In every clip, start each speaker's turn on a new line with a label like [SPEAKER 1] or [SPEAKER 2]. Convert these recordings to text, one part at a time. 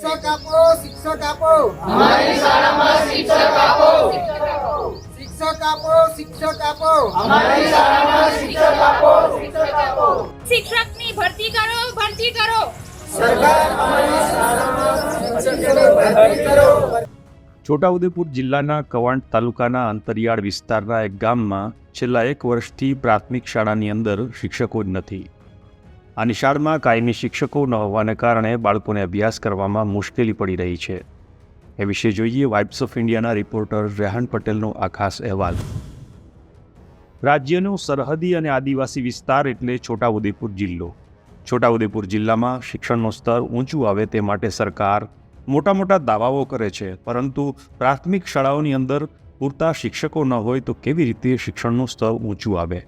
[SPEAKER 1] શિક્ષક આપો શિક્ષક આપો.
[SPEAKER 2] અમારી શાળામાં શિક્ષક આપો.
[SPEAKER 1] શિક્ષક આપો શિક્ષક આપો.
[SPEAKER 2] અમારી શાળામાં શિક્ષક આપો. શિક્ષક આપો
[SPEAKER 3] શિક્ષકની ભરતી કરો ભરતી કરો.
[SPEAKER 1] સરકાર અમારી શાળામાં શિક્ષકોની ભરતી કરો.
[SPEAKER 4] છોટાઉદેપુર જિલ્લાના કવાંટ તાલુકાના અંતરિયાળ વિસ્તારના એક ગામમાં છેલ્લા એક વર્ષથી પ્રાથમિક શાળાની અંદર શિક્ષકો જ નથી. આ નિશાળમાં કાયમી શિક્ષકો ન હોવાને કારણે બાળકોને અભ્યાસ કરવામાં મુશ્કેલી પડી રહી છે. એ વિશે જોઈએ વાઇબ્સ ઓફ ઇન્ડિયાના રિપોર્ટર રેહાન પટેલનો આ ખાસ અહેવાલ. રાજ્યનો સરહદી અને આદિવાસી વિસ્તાર એટલે છોટાઉદેપુર જિલ્લો. છોટાઉદેપુર જિલ્લામાં શિક્ષણનું સ્તર ઊંચું આવે તે માટે સરકાર મોટા મોટા દાવાઓ કરે છે, પરંતુ પ્રાથમિક શાળાઓની અંદર પૂરતા શિક્ષકો ન હોય તો કેવી રીતે શિક્ષણનું સ્તર ઊંચું આવે?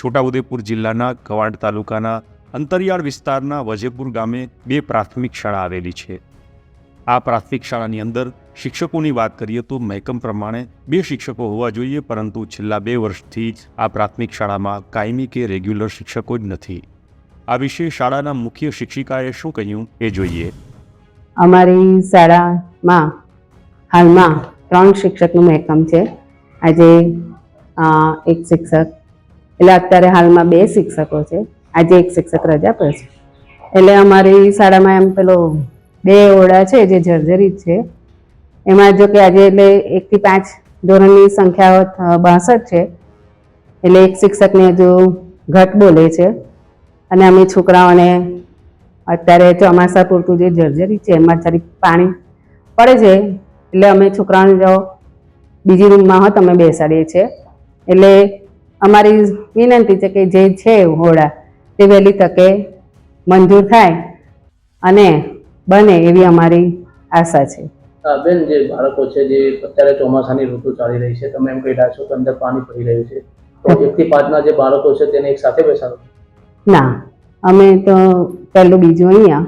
[SPEAKER 4] છોટાઉદેપુર જિલ્લાના કવાંટ તાલુકાના અંતરિયાળ વિસ્તારના વજેપુર ગામે બે પ્રાથમિક શાળા આવેલી છે. આ પ્રાથમિક શાળાની અંદર શિક્ષકોની વાત કરીએ તો મહેકમ પ્રમાણે બે શિક્ષકો હોવા જોઈએ, પરંતુ છેલ્લા બે વર્ષથી આ પ્રાથમિક શાળામાં કાયમી કે રેગ્યુલર શિક્ષકો જ નથી. આ વિશે શાળાના મુખ્ય શિક્ષિકાએ શું કહ્યું એ જોઈએ.
[SPEAKER 5] અમારી શાળામાં હાલમાં ત્રણ શિક્ષકનું મહેકમ છે. આજે એક શિક્ષક એટલે અત્યારે હાલમાં બે શિક્ષકો છે. આજે એક શિક્ષક રજા પર છે. એટલે અમારી શાળામાં એમ પેલો બે ઓરડા છે જે જર્જરિત છે. એમાં જો કે આજે એટલે એકથી પાંચ ધોરણની સંખ્યા બાસઠ છે. એટલે એક શિક્ષકને હજુ ઘટ બોલે છે. અને અમે છોકરાઓને અત્યારે ચોમાસા પૂરતું જે જર્જરી છે, એમાં જરીક પાણી પડે છે. એટલે અમે છોકરાઓને જો બીજી રૂમમાં હોત અમે બેસાડીએ છીએ. એટલે અમારી વિનંતી છે કે જે છે હોડા તે વહેલી તકે મંજૂર થાય અને બને એવી અમારી આશા છે.
[SPEAKER 6] બેન જે બાળકો છે જે અત્યારે ચોમાસાની ઋતુ ચાલી રહી છે તમે એમ કહી રહ્યા છો કે અંદર પાણી પડી રહ્યું છે. તો એક થી પાંચના જે બાળકો છે તેને એક સાથે બેસાડો.
[SPEAKER 5] ના અમે તો પહેલું બીજું અહીંયા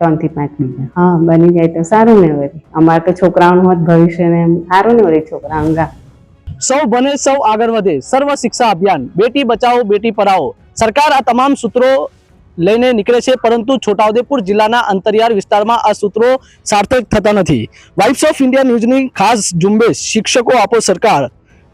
[SPEAKER 5] ત્રણથી પાંચ બીજા હા બની જાય તો સારું ને વળી. અમારે તો છોકરાઓનું હોત ભવિષ્ય ને સારું ને વળી છોકરાઓનું
[SPEAKER 7] સૌ બને સૌ આગળ વધે, સર્વ શિક્ષા અભિયાન, બેટી બચાવો, બેટી પઢાઓ સરકાર આ તમામ સૂત્રો લઈને નીકળે છે, પરંતુ છોટાઉદેપુર જિલ્લાના અંતરિયાળ વિસ્તારમાં આ સૂત્રો સાર્થક થતા નથી. વાઇફ્સ ઓફ ઇન્ડિયા ન્યૂઝની ખાસ ઝુંબેશ શિક્ષકો આપો સરકાર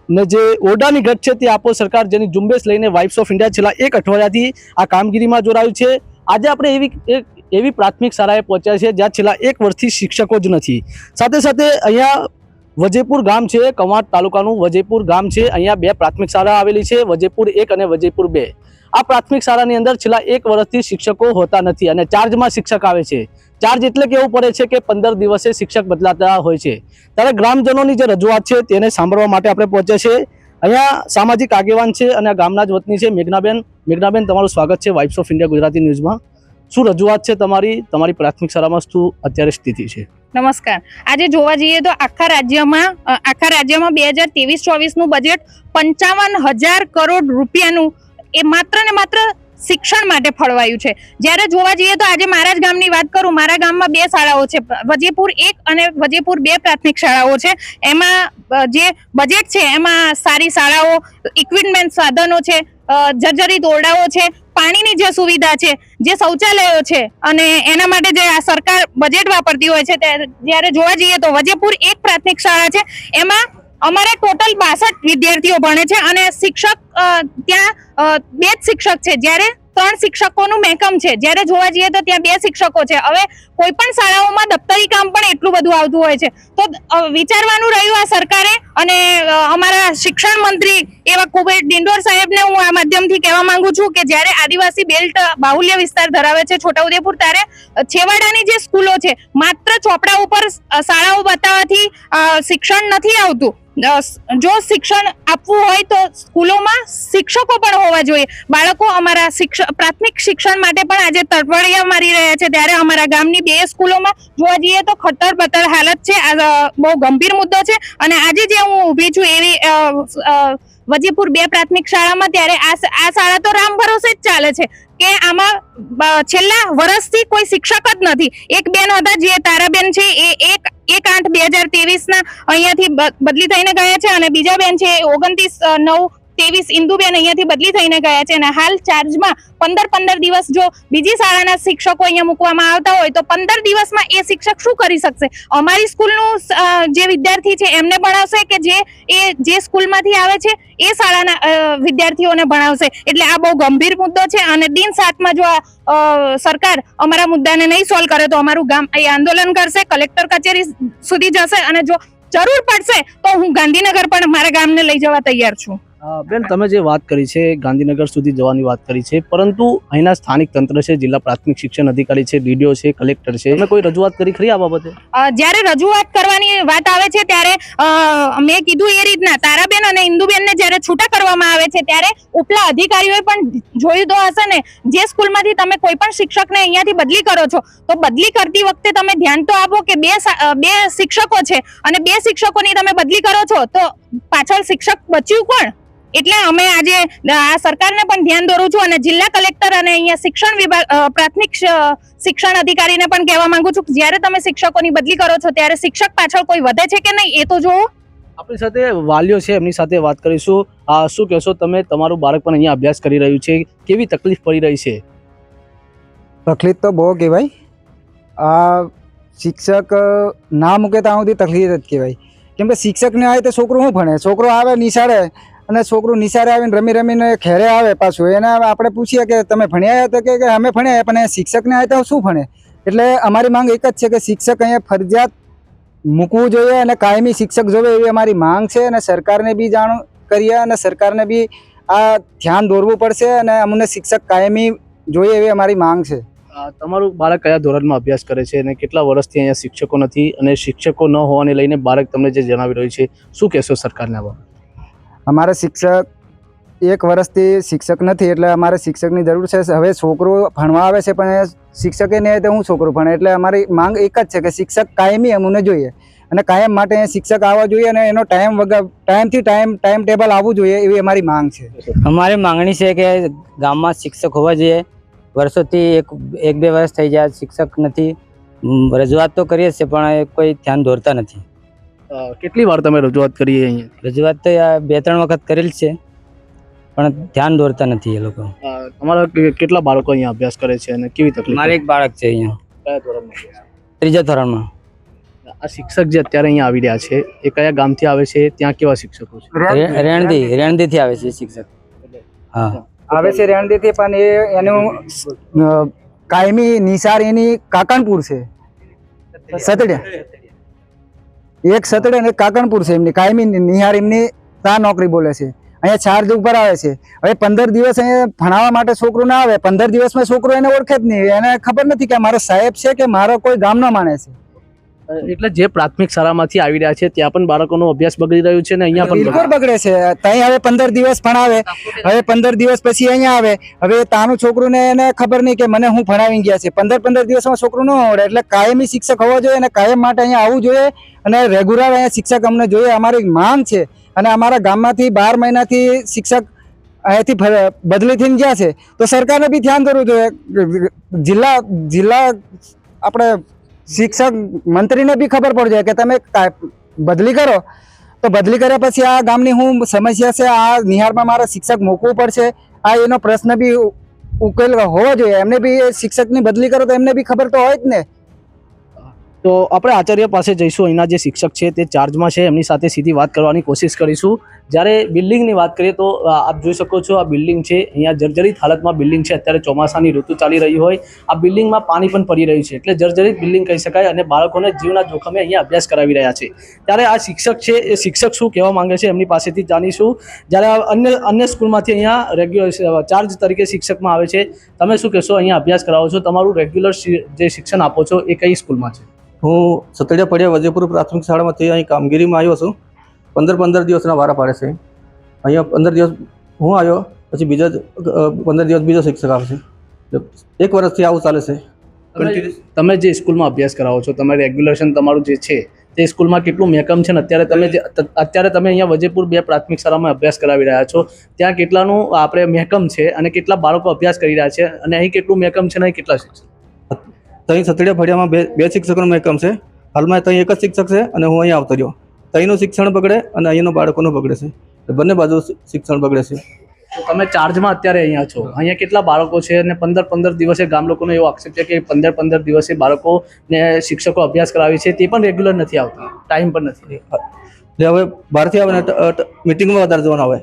[SPEAKER 7] ને જે ઓરડાની ઘટ છે તે આપો સરકાર, જેની ઝુંબેશ લઈને વાઇફ્સ ઓફ ઇન્ડિયા છેલ્લા એક અઠવાડિયાથી આ કામગીરીમાં જોડાયું છે. આજે આપણે એવી એક એવી પ્રાથમિક શાળાએ પહોંચ્યા છે જ્યાં છેલ્લા એક વર્ષથી શિક્ષકો જ નથી. સાથે સાથે અહીંયા વજેપુર ગામ છે, કવાંટ તાલુકાનું વજેપુર ગામ છે. અહીંયા બે પ્રાથમિક શાળા આવેલી છે વજેપુર એક અને વજેપુર બે. આ પ્રાથમિક શાળાની અંદર છેલ્લા એક વર્ષથી શિક્ષકો હોતા નથી અને ચાર્જમાં શિક્ષક આવે છે. ચાર્જ એટલે કેવું પડે છે કે પંદર દિવસે શિક્ષક બદલાતા હોય છે. ત્યારે ગ્રામજનોની જે રજૂઆત છે તેને સાંભળવા માટે આપણે પહોંચ્યા છે અહીંયા સામાજિક આગેવાન છે અને ગામના જ વતની છે મેઘનાબેન. મેઘનાબેન, તમારું સ્વાગત છે વાઇફ્સ ઓફ ઇન્ડિયા ગુજરાતી ન્યૂઝમાં. શું રજૂઆત છે તમારી? તમારી પ્રાથમિક શાળામાં શું અત્યારે સ્થિતિ છે?
[SPEAKER 3] નમસ્કાર. આજે જોવા જઈએ તો આખા રાજ્યમાં આખા રાજ્યમાં બે હજાર ત્રેવીસ ચોવીસનું બજેટ પંચાવન હજાર કરોડ રૂપિયાનું, એ માત્ર ને માત્ર શિક્ષણ માટે ફળવાયું છે. જ્યારે જોવા જઈએ તો આજે મારા જ ગામની વાત કરું, મારા ગામમાં બે શાળાઓ છે. વજેપુર એક અને વજેપુર બે પ્રાથમિક શાળાઓ છે. એમાં જે બજેટ છે, એમાં સારી શાળાઓ ઇક્વિપમેન્ટ સાધનો છે જર્જરિત ઓરડાઓ છે, પાણીની જે સુવિધા છે, જે શૌચાલયો છે, અને એના માટે જે આ સરકાર બજેટ વાપરતી હોય છે જ્યારે જોવા જઈએ તો વજેપુર એક પ્રાથમિક શાળા છે. એમાં અમારે ટોટલ બાસઠ વિદ્યાર્થીઓ ભણે છે અને શિક્ષક ત્યાં બે જ શિક્ષક છે. જ્યારે ત્રણ શિક્ષકોનું મહેકમ છે. જ્યારે જોવા જઈએ તો ત્યાં બે શિક્ષકો છે. હવે કોઈ પણ શાળાઓમાં દફતરી કામ પણ એટલું બધું આવતું હોય છે. તો વિચારવાનું રહ્યું આ સરકારે અને અમારા શિક્ષણ મંત્રી એવા કુબેર ડિંડોર સાહેબને હું આ માધ્યમથી કહેવા માંગુ છું કે જ્યારે આદિવાસી બેલ્ટ બાહુલ્ય વિસ્તાર ધરાવે છે છોટાઉદેપુર, ત્યારે છેવાડાની જે સ્કૂલો છે, માત્ર ચોપડા ઉપર શાળાઓ બતાવવાથી શિક્ષણ નથી આવતું. જો શિક્ષણ આપવું હોય તો સ્કૂલોમાં શિક્ષકો પણ હોવા જોઈએ. બાળકો અમારા પ્રાથમિક શિક્ષણ માટે પણ આજે તરફડિયા મારી રહ્યા છે. ત્યારે અમારા ગામની બે સ્કૂલોમાં જોવા જઈએ તો ખટ્ટર બતર હાલત છે. બહુ ગંભીર મુદ્દો છે. અને આજે જે હું ઊભી છું એવી વજીપુર બે પ્રાથમિક શાળામાં, ત્યારે આ શાળા તો રામ ભરોસે જ ચાલે છે. કે આમાં છેલ્લા વર્ષથી કોઈ શિક્ષક જ નથી. એક બેન હતા જે તારાબેન છે, એ એક એક આઠ બે હજાર ના અહીંયાથી બદલી થઈને ગયા છે અને બીજા બેન છે ઓગણત્રીસ નવ ત્રેવીસ ઇન્દુબેન અહીંયાથી બદલી થઈને ગયા છે અને હાલ ચાર્જમાં પંદર પંદર દિવસ જો બીજી શાળાના શિક્ષકો અહીંયા મૂકવામાં આવતા હોય તો પંદર દિવસમાં એ શિક્ષક શું કરી શકશે? અમારી સ્કૂલનું જે વિદ્યાર્થી છે એમને ભણાવશે કે જે, એ, જે સ્કૂલમાંથી આવે છે એ શાળાના વિદ્યાર્થીઓને ભણાવશે? એટલે આ બહુ ગંભીર મુદ્દો છે અને દિન સાતમાં જો આ સરકાર અમારા મુદ્દાને નહીં સોલ્વ કરે તો અમારું ગામ અહીં આંદોલન કરશે, કલેક્ટર કચેરી સુધી જશે અને જો જરૂર પડશે તો હું ગાંધીનગર પણ મારા ગામને લઈ જવા તૈયાર છું.
[SPEAKER 7] બેન, તમે જે વાત કરી છે, ગાંધીનગર સુધી જવાની વાત કરી છે, પરંતુ અહીંના સ્થાનિક તંત્ર છે, જિલ્લા પ્રાથમિક શિક્ષણ અધિકારી છે, ડીડીઓ છે, કલેક્ટર છે, તમે કોઈ રજૂઆત કરી ખરી આ બાબતે?
[SPEAKER 3] જ્યારે રજૂઆત કરવાની વાત આવે છે, ત્યારે મેં કીધું એ રીતના, તારાબેન અને ઇન્દુબેનને જ્યારે છૂટા કરવામાં આવે છે, ત્યારે ઉપલા અધિકારીઓએ પણ જોયું તો હશે ને, જે સ્કૂલમાંથી તમે કોઈ પણ શિક્ષકને અહીંયાથી બદલી કરો છો, તો બદલી કરતી વખતે તમે ધ્યાન તો આપો કે બે બે શિક્ષકો છે, અને બે શિક્ષકોની તમે બદલી કરો છો, તો પાછળ શિક્ષક બચ્યું કોણ? એટલે અમે આજે આ સરકારને પણ ધ્યાન દોરું છું અને જિલ્લા કલેક્ટર અને અહીંયા શિક્ષણ વિભાગ પ્રાથમિક શ- શિક્ષણ અધિકારીને પણ કહેવા માંગુ છું જ્યારે તમે શિક્ષકોની બદલી કરો છો ત્યારે શિક્ષક પાછળ કોઈ વધે છે કે નહીં એ તો જોવો
[SPEAKER 7] આપણી સાથે વાલીઓ છે એમની સાથે વાત કરીશું. આ શું કહેશો તમે? તમારું બાળક પણ અહીંયા અભ્યાસ કરી રહ્યું છે. કેવી તકલીફ પડી રહી છે?
[SPEAKER 8] તકલીફ તો બહુ કહેવાય. આ શિક્ષક ના મૂકે ત્યાં સુધી તકલીફ જ કહેવાય. કેમ કે શિક્ષક ને આવે તો છોકરો શું ભણે? છોકરો આવે નિશાળે અને છોકરું નિશાળે આવીને રમી રમીને ઘેરે આવે પાછું. એને આપણે પૂછીએ કે તમે ભણ્યા હતા કે અમે ભણ્યા પણ શિક્ષકને આવ્યા શું ભણે? એટલે અમારી માંગ એક જ છે કે શિક્ષક અહીંયા ફરજિયાત મૂકવું જોઈએ અને કાયમી શિક્ષક જોવે એવી અમારી માંગ છે અને સરકારને બી જાણ કરીએ અને સરકારને બી આ ધ્યાન દોરવું પડશે અને અમને શિક્ષક કાયમી જોઈએ એવી અમારી માંગ છે.
[SPEAKER 7] તમારું બાળક કયા ધોરણમાં અભ્યાસ કરે છે અને કેટલા વર્ષથી અહીંયા શિક્ષકો નથી અને શિક્ષકો ન હોવાને લઈને બાળક તમને જે જણાવી રહ્યું છે, શું કહેશો સરકારને આ બાબતે?
[SPEAKER 8] અમારે શિક્ષક એક વર્ષથી શિક્ષક નથી, એટલે અમારે શિક્ષકની જરૂર છે. હવે છોકરો ભણવા આવે છે, પણ શિક્ષકે નહીં તો હું છોકરો ભણે? એટલે અમારી માંગ એક જ છે કે શિક્ષક કાયમી અમને જોઈએ અને કાયમ માટે શિક્ષક આવવા જોઈએ અને એનો ટાઈમ વગર, ટાઈમથી ટાઈમ ટાઈમ ટેબલ આવવું જોઈએ એવી અમારી માંગ છે.
[SPEAKER 9] અમારી માંગણી છે કે ગામમાં શિક્ષક હોવા જોઈએ. વર્ષોથી એક એક બે વર્ષ થઈ ગયા શિક્ષક નથી. રજૂઆત તો કરીએ છીએ પણ કોઈ ધ્યાન દોરતા નથી.
[SPEAKER 7] કેટલી વાર તમે રજૂઆત કરી અહીંયા?
[SPEAKER 9] રજૂઆત તો આ બે ત્રણ વખત કરેલ છે પણ ધ્યાન દોરતા નથી એ લોકો.
[SPEAKER 7] તમારા કેટલા બાળકો અહીંયા અભ્યાસ કરે છે અને કેવી તકલીફ
[SPEAKER 9] મારે એક બાળક છે અહીંયા.
[SPEAKER 7] કયા ધોરણમાં
[SPEAKER 9] ત્રીજા ધોરણમાં.
[SPEAKER 7] આ શિક્ષક જે અત્યારે અહીંયા આવી રહ્યા છે એ કયા ગામથી આવે છે ત્યાં કેવા શિક્ષકો છે?
[SPEAKER 9] રે- રેણદી રેણદીથી આવે છે શિક્ષક. હા.
[SPEAKER 8] આવે છે રેણદીથી પણ એ એનું કાયમી નિસાર એની કાકણપુર છે. સતડિયા. એક સતડે અને કાકણપુર છે એમની, કાયમી નિહાર એમની ત્યાં નોકરી બોલે છે? અહીંયા ચાર્જ ઉપર આવે છે. હવે પંદર દિવસ અહીંયા ભણાવવા માટે છોકરું ના આવે, પંદર દિવસમાં છોકરો એને ઓળખે જ નહીં. એને ખબર નથી કે મારો સાહેબ છે કે મારો કોઈ ગામનો માણસ છે.
[SPEAKER 7] એટલે જે પ્રાથમિક શાળામાંથી આવી રહ્યા છે, ત્યાં પણ બાળકોનો અભ્યાસ બગડી રહ્યું છે ને અહીંયા પણ
[SPEAKER 8] બિલકુલ બગડે છે. ત્યાં હવે પંદર દિવસ ભણાવે હવે પંદર દિવસ પછી અહીંયા આવે. હવે તાનું છોકરું એને ખબર નહીં કે મને હું ભણાવી ગયા છે. પંદર પંદર દિવસમાં છોકરું ન આવડે. એટલે કાયમી શિક્ષક હોવો જોઈએ અને કાયમ માટે અહીંયા આવવું જોઈએ અને રેગ્યુલર અહીંયા શિક્ષક અમને જોઈએ. અમારી માંગ છે. અને અમારા ગામમાંથી બાર મહિનાથી શિક્ષક અહીંયાથી બદલી થઈને ગયા છે. તો સરકારને બી ધ્યાન કરવું જોઈએ. જિલ્લા જિલ્લા આપણે શિક્ષક મંત્રીને બી ખબર પડે કે તમે બદલી કરો. તો બદલી કર્યા પછી આ ગામની હું સમસ્યા છે, આ નિહાળમાં મારે શિક્ષક મૂકવું પડશે. આ એનો પ્રશ્ન બી ઉકેલ હોવો જોઈએ. એમને બી શિક્ષકની બદલી કરો તો એમને બી ખબર તો હોય જ ને.
[SPEAKER 7] તો આપણે આચાર્ય પાસે જઈશું. અહીંના જે શિક્ષક છે તે ચાર્જમાં છે. એમની સાથે સીધી વાત કરવાની કોશિશ કરીશું. જ્યારે બિલ્ડિંગની વાત કરીએ તો આપ જોઈ શકો છો આ બિલ્ડિંગ છે. અહીંયા જર્જરિત હાલતમાં બિલ્ડિંગ છે. અત્યારે ચોમાસાની ઋતુ ચાલી રહી હોય. આ બિલ્ડિંગમાં પાણી પણ પડી રહ્યું છે. એટલે જર્જરિત બિલ્ડિંગ કહી શકાય અને બાળકોને જીવના જોખમે અહીંયા અભ્યાસ કરાવી રહ્યા છે. ત્યારે આ શિક્ષક છે, એ શિક્ષક શું કહેવા માંગે છે એમની પાસેથી જાણીશું. જ્યારે અન્ય અન્ય સ્કૂલમાંથી અહીંયા રેગ્યુલર ચાર્જ તરીકે શિક્ષકમાં આવે છે. તમે શું કહેશો? અહીંયા અભ્યાસ કરાવો છો. તમારું રેગ્યુલર જે શિક્ષણ આપો છો એ કઈ સ્કૂલમાં છે?
[SPEAKER 10] હું સતડિયા પડ્યા વજેપુર પ્રાથમિક શાળામાંથી અહીં કામગીરીમાં આવ્યો છું. પંદર પંદર દિવસના વારા પાડે છે. અહીંયા પંદર દિવસ હું આવ્યો, પછી બીજા પંદર દિવસ બીજો શિક્ષક આવશે એક વર્ષથી આવું ચાલે છે.
[SPEAKER 7] તમે- જે સ્કૂલમાં અભ્યાસ કરાવો છો તમે રેગ્યુલેશન તમારું જે છે, તે સ્કૂલમાં કેટલું મહેકમ છે ને અત્યારે તમે જે, અત્યારે તમે અહીંયા વજેપુર બે પ્રાથમિક શાળામાં અભ્યાસ કરાવી રહ્યા છો. ત્યાં કેટલાનું આપણે મહેકમ છે અને કેટલા બાળકો અભ્યાસ કરી રહ્યા છે અને અહીં કેટલું મહેકમ છે અને અહીં કેટલા શિક્ષક?
[SPEAKER 10] ત્યાં સતડિયા ફળિયામાં બે બે શિક્ષકોનો એકમ છે. હાલમાં ત્યાં એક જ શિક્ષક છે અને હું અહીં આવતો રહ્યો. ત્યાંનું શિક્ષણ બગડે અને અહીંનું બાળકોનું બગડે છે. બંને બાજુ શિક્ષણ બગડે છે.
[SPEAKER 7] તો તમે ચાર્જમાં અત્યારે અહીંયા છો. અહીંયા કેટલા બાળકો છે અને પંદર પંદર દિવસે ગામ લોકોનો એવો આક્ષેપ છે કે પંદર પંદર દિવસે બાળકોને શિક્ષકો અભ્યાસ કરાવે છે. તે પણ રેગ્યુલર નથી આવતા. ટાઈમ પણ નથી
[SPEAKER 10] એટલે હવે બહારથી આવે ને મિટિંગમાં વધારે જવાનું આવે.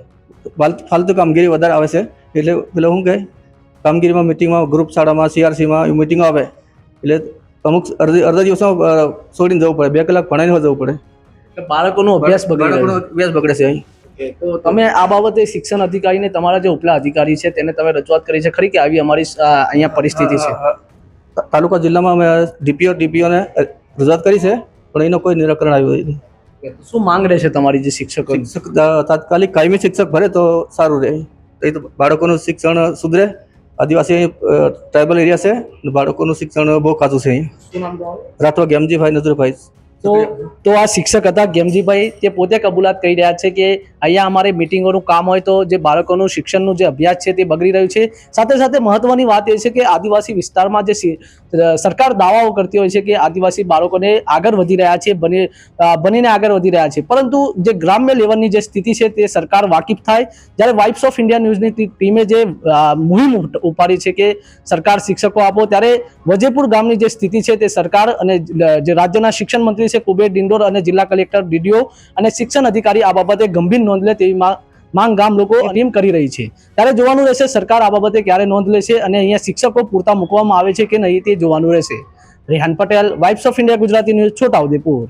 [SPEAKER 10] ફાલ- ફાલતુ કામગીરી વધારે આવે છે. એટલે પેલા શું કહે કામગીરીમાં મિટિંગમાં ગ્રુપ શાળામાં સીઆરસીમાં મિટિંગો આવે. એટલે અમુક અડધી અડધા દિવસમાં છોડીને જવું પડે બે કલાક ભણાવીને જવું પડે.
[SPEAKER 7] બાળકોનો અભ્યાસ બગડે
[SPEAKER 10] અભ્યાસ બગડે છે અહીં.
[SPEAKER 7] તો તમે આ બાબતે શિક્ષણ અધિકારીને તમારા જે ઉપલા અધિકારી છે તેને તમે રજૂઆત કરી છે ખરી કે આવી અમારી અહીંયા પરિસ્થિતિ છે?
[SPEAKER 10] તાલુકા જિલ્લામાં અમે ડીપીઓ ડીપીઓને રજૂઆત કરી છે પણ એનો કોઈ નિરાકરણ આવ્યું નથી
[SPEAKER 7] શું માંગ રહે છે તમારી જે શિક્ષકો
[SPEAKER 10] શિક્ષક તાત્કાલિક કાયમી શિક્ષક ભરે તો સારું રહે. એ તો બાળકોનું શિક્ષણ સુધરે. આદિવાસી ટ્રાઇબલ એરિયા છે. બાળકોનું શિક્ષણ બહુ ખાતું છે અહીં? રાઠવા ગેમજીભાઈ નજરભાઈ.
[SPEAKER 7] તો તો આ શિક્ષક હતા ગેમજીભાઈ તે પોતે કબૂલાત કરી રહ્યા છે કે અહીંયા અમારે મિટિંગોનું કામ હોય તો જે બાળકોનું શિક્ષણનું જે અભ્યાસ છે તે બગડી રહ્યું છે. સાથે સાથે મહત્વની વાત એ છે કે આદિવાસી વિસ્તારમાં જે સરકાર દાવાઓ કરતી હોય છે કે આદિવાસી બાળકોને આગળ વધી રહ્યા છે બની બનીને આગળ વધી રહ્યા છે. પરંતુ જે ગ્રામ્ય લેવલની જે સ્થિતિ છે તે સરકાર વાકેફ થાય. જ્યારે વાઇફ્સ ઓફ ઇન્ડિયા ન્યૂઝની ટીમે જે મુહિમ ઉપાડી છે કે સરકાર શિક્ષકો આપો ત્યારે વજેપુર ગામની જે સ્થિતિ છે તે સરકાર અને જે રાજ્યના શિક્ષણ મંત્રી છે કુબેર ડિંડોર અને જિલ્લા કલેક્ટર ડીડીઓ અને શિક્ષણ અધિકારી આ બાબતે ગંભીર નોંધ લે તેવી માંગ ગામ લોકો ટીમ કરી રહી છે. ત્યારે જોવાનું રહેશે સરકાર આ બાબતે ક્યારે નોંધ લેશે અને અહીંયા શિક્ષકો પૂરતા મૂકવામાં આવે છે કે નહીં તે જોવાનું રહેશે. Rehan Patel vibes of India Gujarati news Chhotaudepur